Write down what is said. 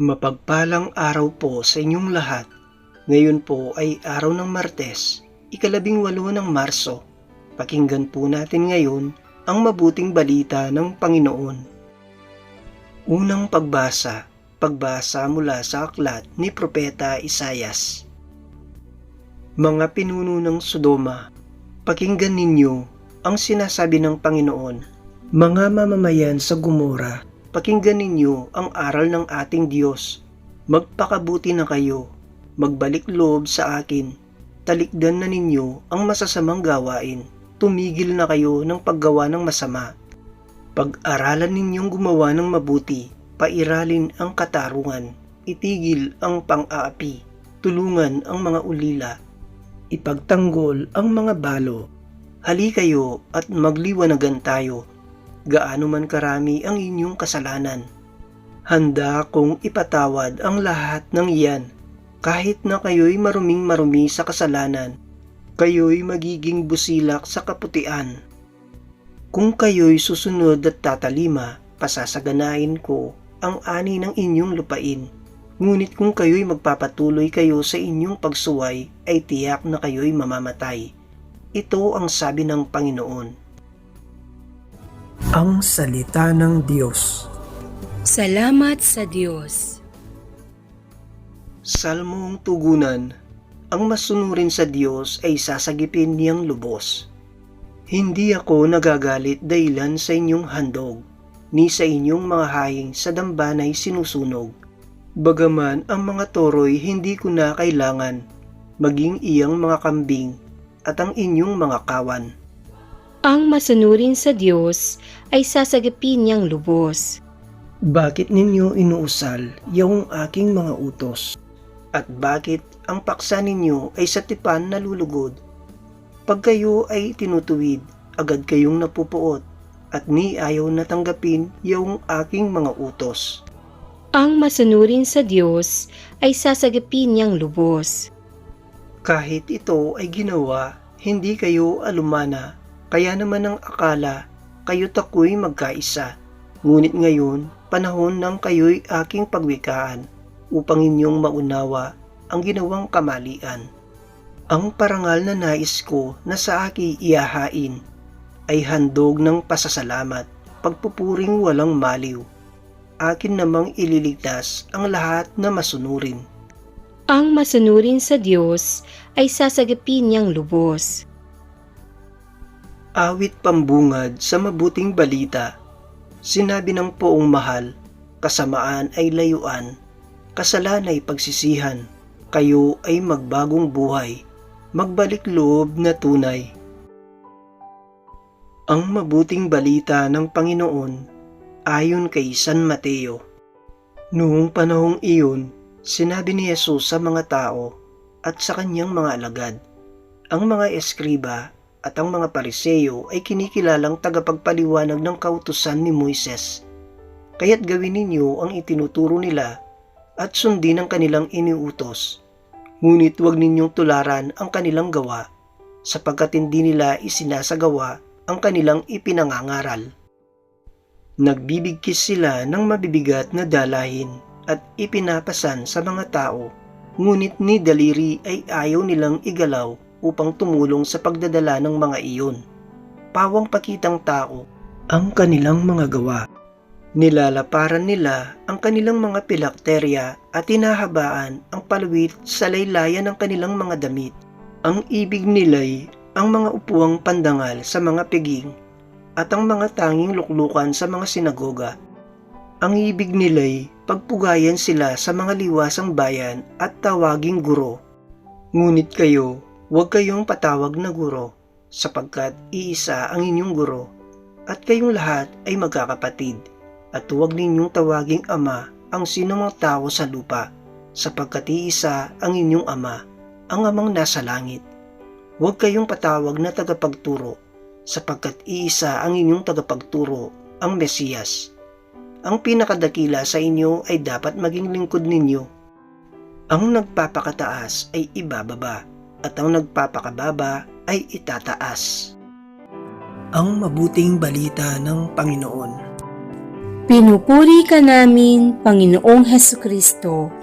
Mapagpalang araw po sa inyong lahat. Ngayon po ay araw ng Martes, ikalabing walo ng Marso. Pakinggan po natin ngayon ang mabuting balita ng Panginoon. Unang pagbasa, pagbasa mula sa aklat ni Propeta Isayas. Mga pinuno ng Sodoma, pakinggan ninyo ang sinasabi ng Panginoon. Mga mamamayan sa Gomora, pakinggan ninyo ang aral ng ating Diyos. Magpakabuti na kayo, magbalik loob sa akin. Talikdan na ninyo ang masasamang gawain. Tumigil na kayo ng paggawa ng masama. Pag-aralan ninyong gumawa ng mabuti, pairalin ang katarungan, itigil ang pang-aapi, tulungan ang mga ulila, ipagtanggol ang mga balo. Hali kayo at magliwanagan tayo gaano man karami ang inyong kasalanan. Handa kong ipatawad ang lahat ng iyan, kahit na kayo'y maruming marumi sa kasalanan, kayo'y magiging busilak sa kaputian. Kung kayo'y susunod at tatalima, pasasaganain ko ang ani ng inyong lupain. Ngunit kung kayo'y magpapatuloy kayo sa inyong pagsuway, ay tiyak na kayo'y mamamatay. Ito ang sabi ng Panginoon. Ang Salita ng Diyos Salamat sa Diyos. Salmong tugunan, ang masunurin sa Diyos ay sasagipin niyang lubos. Hindi ako nagagalit dahilan sa inyong handog, ni sa inyong mga haying sa dambanay sinusunog. Bagaman ang mga toro'y hindi ko na kailangan, maging iyang mga kambing at ang inyong mga kawan. Ang masunurin sa Diyos ay sasagipin niyang lubos. Bakit ninyo inuusal yung aking mga utos? At bakit ang paksa ninyo ay sa tipan nalulugod? Pag kayo ay tinutuwid, agad kayong napupuot, at ni ayaw na tanggapin yung aking mga utos. Ang masunurin sa Diyos ay sasagipin niyang lubos. Kahit ito ay ginawa, hindi kayo alumana, kaya naman ang akala, kayo tako'y magkaisa. Ngunit ngayon, panahon ng kayo'y aking pagwikaan upang inyong maunawa ang ginawang kamalian. Ang parangal na nais ko na sa aki iyahain ay handog ng pasasalamat, pagpupuring walang maliw. Akin namang ililigtas ang lahat na masunurin. Ang masunurin sa Diyos ay sasagipin niyang lubos. Awit pambungad sa mabuting balita. Sinabi ng poong mahal, kasamaan ay layuan, kasalan ay pagsisihan, kayo ay magbagong buhay, magbalik loob na tunay. Ang mabuting balita ng Panginoon ayon kay San Mateo. Noong panahong iyon, sinabi ni Jesus sa mga tao at sa kanyang mga alagad, ang mga eskriba at ang mga pariseyo ay kinikilalang tagapagpaliwanag ng kautusan ni Moises. Kaya't gawin ninyo ang itinuturo nila at sundin ang kanilang iniutos. Ngunit huwag ninyong tularan ang kanilang gawa sapagkat hindi nila isinasagawa ang kanilang ipinangangaral. Nagbibigkis sila ng mabibigat na dalahin at ipinapasan sa mga tao, ngunit ni daliri ay ayaw nilang igalaw upang tumulong sa pagdadala ng mga iyon. Pawang pakitang tao ang kanilang mga gawa. Nilalaparan nila ang kanilang mga pilakterya at tinahabaan ang palwit sa laylayan ng kanilang mga damit. Ang ibig nila'y ang mga upuang pandangal sa mga piging at ang mga tanging luklukan sa mga sinagoga. Ang ibig nila'y pagpugayan sila sa mga liwasang bayan at tawaging guro. Ngunit kayo, huwag kayong patawag na guro, sapagkat iisa ang inyong guro, at kayong lahat ay magkakapatid. At huwag ninyong tawaging ama ang sinumang tao sa lupa, sapagkat iisa ang inyong ama, ang amang nasa langit. Huwag kayong patawag na tagapagturo, sapagkat iisa ang inyong tagapagturo, ang Mesiyas. Ang pinakadakila sa inyo ay dapat maging lingkod ninyo. Ang nagpapakataas ay ibababa, at ang nagpapakababa ay itataas. Ang mabuting balita ng Panginoon. Pinupuri ka namin, Panginoong Heso Kristo.